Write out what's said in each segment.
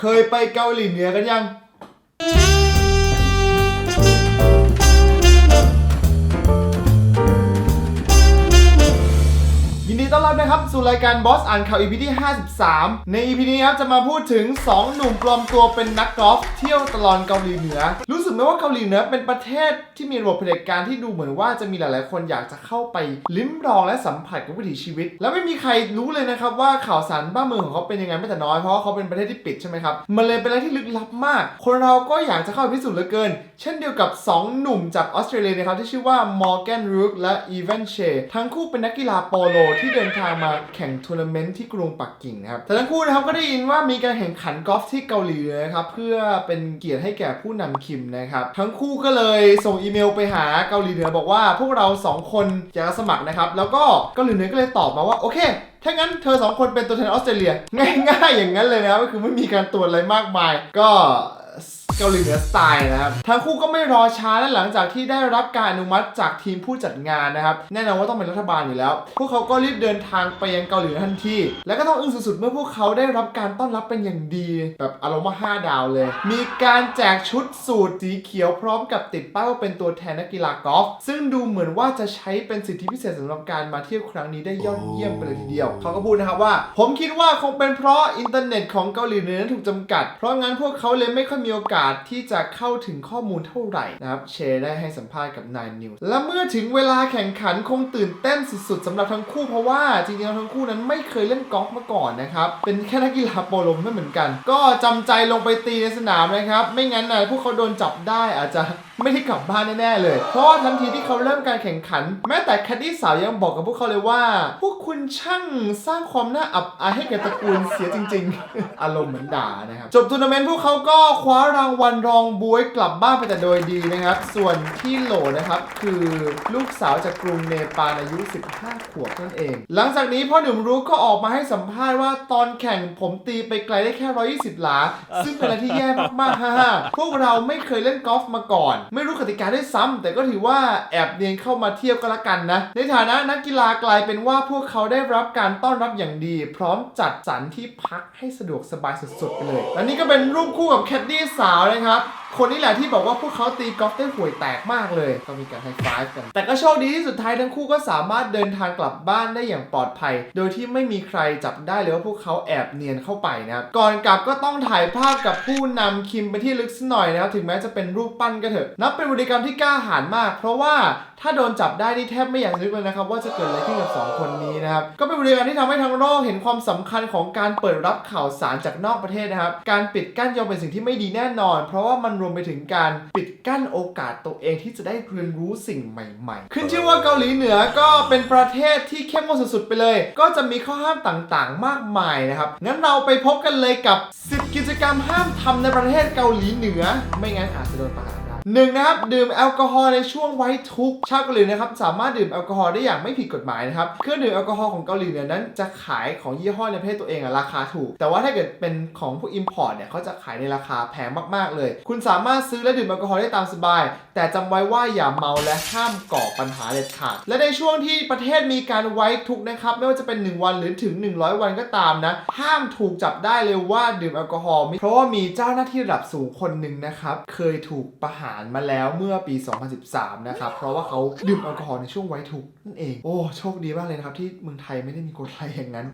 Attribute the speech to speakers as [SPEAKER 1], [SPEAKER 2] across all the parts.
[SPEAKER 1] เคยไปเกาหลีเหนือกันยัง ต้อนรับนะครับสู่รายการบอสอ่านข่าว EP ที่ 53 ใน EP นี้ครับจะมาพูดถึง 2 หนุ่มปลอมตัวเป็นนักกอล์ฟเที่ยวตลอดเกาหลีเหนือ รู้สึกไหมว่าเกาหลีเหนือเป็นประเทศที่มีระบบเผด็จการที่ดูเหมือนว่าจะมีหลาย ๆ คนอยากจะเข้าไปลิ้มลองและสัมผัสกับวิถีชีวิต แล้วไม่มีใครรู้เลยนะครับว่าข่าวสารบ้านเมืองของเขาเป็นยังไงไม่แต่น้อยเพราะว่าเขาเป็นประเทศที่ปิดใช่ไหมครับมันเลยเป็นอะไรที่ลึกลับมาก คนเราก็อยากจะเข้าไปพิสูจน์เหลือเกิน เช่นเดียวกับ 2 หนุ่มจากออสเตรเลียนะครับที่ชื่อว่ามอร์แกนรูกและอีเวนเชทั้งคู่เป็นนักกีฬาโปโลที่เดินทางมาแข่งทัวร์นาเมนต์ที่กรุงปักกิ่งนะครับแต่ทั้งคู่นะครับก็ได้ยินว่ามีการแข่งขันกอล์ฟที่เกาหลีเหนือนะครับเพื่อเป็นเกียรติให้แก่ผู้นำคิมนะครับทั้งคู่ก็เลยส่งอีเมลไปหาเกาหลีเหนือบอกว่าพวกเราสองคนจะสมัครนะครับแล้วก็เกาหลีเหนือก็เลยตอบมาว่าโอเคถ้างั้นเธอสองคนเป็นตัวแทนออสเตรเลียง่ายๆอย่างนั้นเลยนะครับก็คือไม่มีการตรวจอะไรมากมาย ก็ เกาหลีเหนือสไตล์นะครับทั้งคู่ก็ไม่รอช้าและหลังจากที่ได้รับการอนุมัติจากทีมผู้จัดงานนะครับแน่นอนว่าต้องเป็นรัฐบาลอยู่แล้ว พวกเขาก็รีบเดินทางไปยังเกาหลีทันทีและก็ต้องอึ้งสุดๆเมื่อพวกเขาได้รับการต้อนรับเป็นอย่างดี แบบอารมณ์ว่าห้าดาวเลย มีการแจกชุดสูทสีเขียวพร้อมกับติดป้ายว่าเป็นตัวแทนนักกีฬากอล์ฟซึ่งดูเหมือนว่าจะใช้เป็นสิทธิพิเศษสำหรับการมาเที่ยวครั้งนี้ได้ยอดเยี่ยมไปเลยทีเดียว เขาก็พูดนะครับว่า ผมคิดว่าคงเป็นเพราะอินเทอร์เน็ตของเกาหลีเหนือนั้นถูกจำกัด เพราะงั้นพวกเขาเลยไม่ค่อยมีโอกาสที่จะเข้าถึงข้อมูลเท่าไหร่นะครับเชได้ให้สัมภาษณ์กับนายนิวและเมื่อถึงเวลาแข่งขันคงตื่นเต้นสุดๆสำหรับทั้งคู่เพราะว่าจริงๆแล้วทั้งคู่นั้นไม่เคยเล่นกอล์ฟมาก่อนนะครับเป็นแค่นักกีฬาโปโลไม่เหมือนกัน ก็จำใจลงไปตีในสนามนะครับ ไม่งั้นนะพวกเขาโดนจับได้อาจจะ ไม่ได้กลับบ้านแน่ๆเลย เพราะว่าทันทีที่เขาเริ่มการแข่งขัน แม้แต่แคดดี้สาวยังบอกกับพวกเขาเลยว่า พวกคุณช่างสร้างความน่าอับอายให้แก่ตระกูลเสียจริง ๆ อารมณ์เหมือนด่านะครับ จบทัวร์นาเมนต์พวกเขาก็คว้ารางวัลรองบวยกลับบ้านไปแต่โดยดีนะครับ ส่วนที่โหลนะครับคือลูกสาวจากกรุงเนปาลอายุ 15 ขวบนั่นเอง หลังจากนี้พ่อหนุ่มรู้ก็ออกมาให้สัมภาษณ์ว่าตอนแข่งผมตีไปไกลได้แค่ 120 หลา ซึ่งเป็นอะไรที่แย่มากๆฮ่าฮพวกเราไม่เคยเล่นกอล์ฟมาก่อนไม่รู้กติกาได้ซ้ำแต่ก็ถือว่าแอบเนียนเข้ามาเที่ยวก็แล้วกันนะ ในฐานะนักกีฬากลายเป็นว่าพวกเขาได้รับการต้อนรับอย่างดี พร้อมจัดสรรที่พักให้สะดวกสบายสุดๆไปเลย และนี่ก็เป็นรูปคู่กับแคดดี้สาวนะครับ คนนี้แหละที่บอกว่าพวกเขาตีกอล์ฟได้ห่วยแตกมากเลยก็มีการไฮไฟฟ์กัน แต่ก็โชคดีที่สุดท้ายทั้งคู่ก็สามารถเดินทางกลับบ้านได้อย่างปลอดภัย โดยที่ไม่มีใครจับได้เลยว่าพวกเขาแอบเนียนเข้าไปนะครับก่อนกลับก็ต้องถ่ายภาพกับผู้นำคิมไปที่ลึกสักหน่อยนะครับถึงแม้จะเป็นรูปปั้นก็เถอะนับเป็นบริกรรมที่กล้าหาญมาก เพราะว่าถ้าโดนจับได้นี่แทบไม่อยากนึกเลยนะครับว่าจะเกิดอะไรขึ้นกับสองคนนี้นะครับก็เป็นบริการที่ทำให้ทั้งโลกเห็นความสำคัญของการเปิดรับข่าวสารจากนอกประเทศนะครับการปิดกั้นย่อมเป็นสิ่งที่ไม่ดีแน่นอน เพราะว่ามันรวมไปถึงการปิดกั้นโอกาสตัวเองที่จะได้เรียนรู้สิ่งใหม่ ๆ ขึ้นชื่อว่าเกาหลีเหนือก็เป็นประเทศที่เข้มงวดสุดๆไปเลย ก็จะมีข้อห้ามต่างๆ มากมายนะครับ งั้นเราไปพบกันเลยกับ 10 กิจกรรมห้ามทำในประเทศเกาหลีเหนือ ไม่งั้นอาจจะโดนประหารได้ หนึ่งนะครับ ดื่มแอลกอฮอล์ในช่วงไว้ทุกชาวเกาหลีนะครับสามารถดื่มแอลกอฮอล์ได้อย่างไม่ผิดกฎหมายนะครับเครื่องดื่มแอลกอฮอล์ของเกาหลีเหนือนั้นจะขายของยี่ห้อในประเทศตัวเองอะราคาถูก แต่ว่าถ้าเกิดเป็นของพวกอิมพอร์ตเนี่ยเขาจะขายในราคาแพงมากๆเลย คุณสามารถซื้อและดื่มแอลกอฮอล์ได้ตามสบาย แต่จำไว้ว่าอย่าเมาและห้ามก่อปัญหาเด็ดขาดและในช่วงที่ประเทศมีการไว้ทุกนะครับไม่ว่าจะเป็น 1 วันหรือถึง 100 วันก็ตามนะห้ามถูกจับได้เลยว่าดื่มแอลกอฮอล์เพราะว่ามีเจ้าหน้าที่ระดับสูงคนหนึ่งนะครับเคยถูกประหารมาแล้วเมื่อปี 2013 นะครับ เพราะว่าเขาดื่มแอลกอฮอล์ในช่วงไวทุกนั่นเอง โอ้ โชคดีมากเลยนะครับ ที่เมืองไทยไม่ได้มีกฎอะไรอย่างนั้น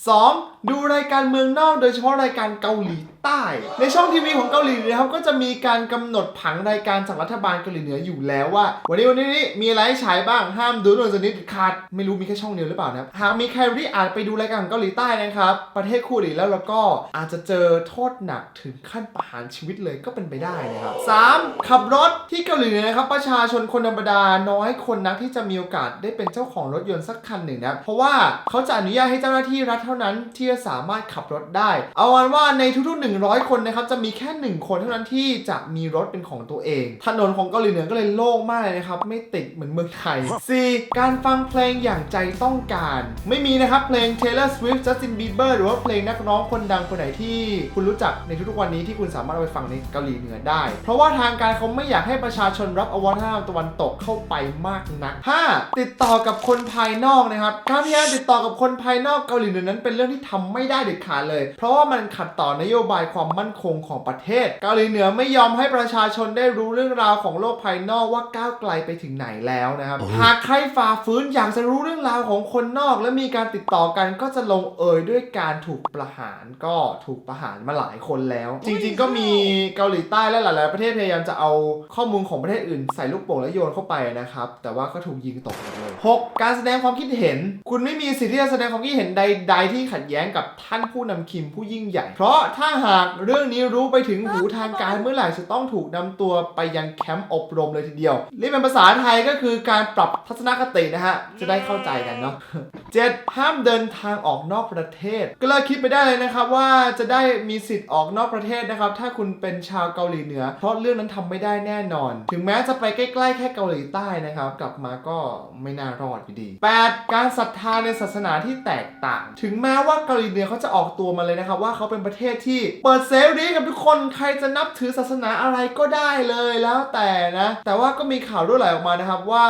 [SPEAKER 1] 2. ดูรายการเมืองนอกโดยเฉพาะรายการเกาหลี ใต้ ในช่องทีวีของเกาหลีเหนือครับก็จะมีการกำหนดผังรายการจากรัฐบาลเกาหลีเหนืออยู่แล้วว่า วันนี้วันนี้นี่มีอะไรฉายบ้างห้ามดูโดนสนิทขาดไม่รู้มีแค่ช่องเดียวหรือเปล่านะหากมีใครที่อาจไปดูรายการของเกาหลีใต้นะครับ ประเทศคู่หลีแล้วแล้วก็อาจจะเจอโทษหนักถึงขั้นประหารชีวิตเลยก็เป็นไปได้นะครับ 3. ขับรถที่เกาหลีเหนือนะครับประชาชนคนธรรมดาน้อยคนนักที่จะมีโอกาสได้เป็นเจ้าของรถยนต์สักคันหนึ่งนะเพราะว่าเขาจะอนุญาตให้เจ้าหน้าที่รัฐเท่านั้นที่จะสามารถขับรถได้ เอาวันว่าในทุกๆหนึ่ง100 คนนะครับจะมีแค่ 1 คนเท่านั้นที่จะมีรถเป็นของตัวเอง ถนนของเกาหลีเหนือก็เลยโล่งมากเลยนะครับ ไม่ติดเหมือนเมืองไทย 4. การฟังเพลงอย่างใจต้องการ ไม่มีนะครับ เพลง Taylor Swift Justin Bieber หรือว่าเพลงนักร้องคนดังคนไหนที่คุณรู้จักในทุกๆวันนี้ที่คุณสามารถเอาไปฟังในเกาหลีเหนือได้ เพราะว่าทางการเขาไม่อยากให้ประชาชนรับอวัฒนธรรมตะวันตกเข้าไปมากนัก 5. ติดต่อกับคนภายนอกนะครับการพยายามติดต่อกับคนภายนอกเกาหลีเหนือนั้นเป็นเรื่องที่ทำไม่ได้เด็ดขาดเลย เพราะว่ามันขัดต่อนโยบายความมั่นคงของประเทศ เกาหลีเหนือไม่ยอมให้ประชาชนได้รู้เรื่องราวของโลกภายนอกว่าก้าวไกลไปถึงไหนแล้วนะครับ หากใครฝ่าฝืนอยากจะรู้เรื่องราวของคนนอก และมีการติดต่อกันก็จะลงเอยด้วยการถูกประหารก็ถูกประหารมาหลายคนแล้ว จริง ๆ ก็มีเกาหลีใต้และหลาย ๆ ประเทศพยายามจะเอาข้อมูลของประเทศอื่นใส่ลูกโป่งและโยนเข้าไปนะครับแต่ว่าก็ถูกยิงตกหมดเลย 6. การแสดงความคิดเห็น คุณไม่มีสิทธิ์ที่จะแสดงความคิดเห็นใด ๆ ที่ขัดแย้งกับท่านผู้นำคิมผู้ยิ่งใหญ่ เพราะถ้าหากเรื่องนี้รู้ไปถึงหูทางการเมื่อไหร่จะต้องถูกนำตัวไปยังแคมป์อบรมเลยทีเดียวเรียกเป็นภาษาไทยก็คือการปรับทัศนคตินะฮะจะได้เข้าใจกันเนาะ 7. ห้ามเดินทางออกนอกประเทศ ก็เลยคิดไปได้เลยนะครับว่าจะได้มีสิทธิ์ออกนอกประเทศนะครับ ถ้าคุณเป็นชาวเกาหลีเหนือ เพราะเรื่องนั้นทำไม่ได้แน่นอน ถึงแม้จะไปใกล้ๆแค่เกาหลีใต้นะครับ กลับมาก็ไม่น่ารอดอยู่ดี 8. การศรัทธาในศาสนาที่แตกต่าง ถึงแม้ว่าเกาหลีเหนือเขาจะออกตัวมาเลยนะครับว่าเขาเป็นประเทศที่เปิดเสรีกับทุกคนใครจะนับถือศาสนาอะไรก็ได้เลยแล้วแต่นะ แต่ว่าก็มีข่าวรั่วไหลออกมานะครับว่า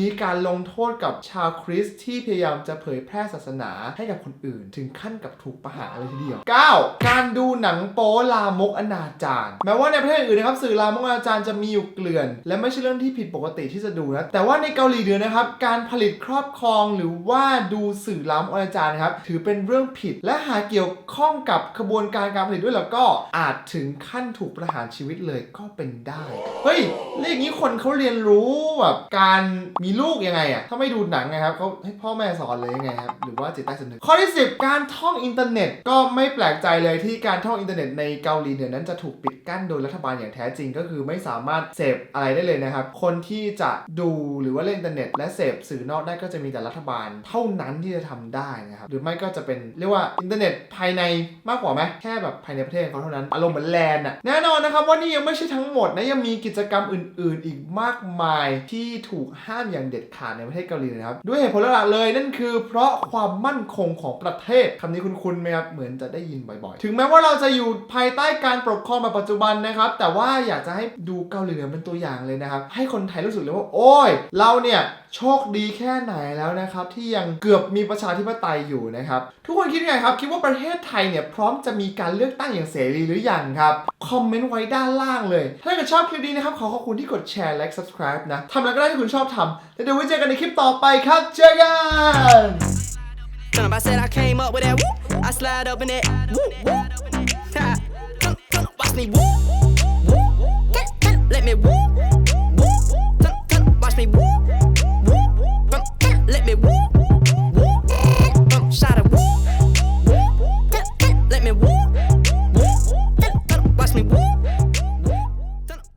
[SPEAKER 1] มีการลงโทษกับชาวคริสที่พยายามจะเผยแพร่ศาสนาให้กับคนอื่น ถึงขั้นกับถูกประหารเลยทีเดียว 9. การดูหนังโป๊ลามกอนาจารแม้ว่าในประเทศอื่นนะครับสื่อลามกอนาจารจะมีอยู่เกลื่อน และไม่ใช่เรื่องที่ผิดปกติที่จะดูนะแต่ว่าในเกาหลีเหนือนะครับการการผลิตครอบครองหรือว่าดูสื่อลามกอนาจารนะครับ ถือเป็นเรื่องผิด และหากเกี่ยวข้องกับขบวนการการผลิตด้วยแล้วก็อาจถึงขั้นถูกประหารชีวิตเลยก็เป็นได้ เฮ้ยแล้วองนี้คนเขาเรียนรู้แบบการมีลูกยังไงอะถ้าไม่ดูหนังนะครับเขาให้พ่อแม่สอนเลยยังไงครับหรือว่าจิตใต้สำนึกข้อที่ 10 การท่องอินเทอร์เน็ตก็ไม่แปลกใจเลยที่การท่องอินเทอร์เน็ตในเกาหลีเหนือนั้นจะถูกปิดกั้นโดยรัฐบาลอย่างแท้จริงก็คือไม่สามารถเสพอะไรได้เลยนะครับ คนที่จะดูหรือว่าเล่นอินเทอร์เน็ตและเสพสื่อนอกได้ก็จะมีแต่รัฐบาล เท่านั้นที่จะทำได้นะครับหรือไม่ก็จะเป็นเรียกว่าอินเทอร์เน็ตภายในมากกว่าไหมแค่แบบภายในประเทศเขาเท่านั้นอารมณ์เหมือนแลนด์อะแน่นอนนะครับว่านี่ยังไม่ใช่ทั้งหมดนะยังมีกิจกรรมอื่น ๆ อีกมากมายที่ถูกห้ามอย่างเด็ดขาดในประเทศเกาหลีนะครับด้วยเหตุผลหลักเลยนั่นคือ เพราะความมั่นคงของประเทศคำนี้คุ้นๆไหมครับเหมือนจะได้ยินบ่อย ๆ ถึงแม้ว่าเราจะอยู่ภายใต้การปกครองแบบปัจจุบันนะครับแต่ว่าอยากจะให้ดูเกาหลีเหนือเป็นตัวอย่างเลยนะครับให้คนไทยรู้สึกเลยว่าโอ้ยเราเนี่ยโชคดีแค่ไหนแล้วนะครับ ที่ยังเกือบมีประชาธิปไตยอยู่นะครับ ทุกคนคิดยังไงครับ คิดว่าประเทศไทยเนี่ยพร้อมจะมีการเลือกตั้งอย่างเสรีหรือยังครับ คอมเมนต์ไว้ด้านล่างเลย ถ้าเกิดชอบคลิปนี้นะครับ ขอขอบคุณที่กดแชร์และ subscribe นะทำแล้วก็ได้ที่คุณชอบทำแล้วเดี๋ยวไว้เจอกันในคลิปต่อไปครับเจอกัน
[SPEAKER 2] I said I came up with that woo. I slide up in that woo woo. Watch me woo.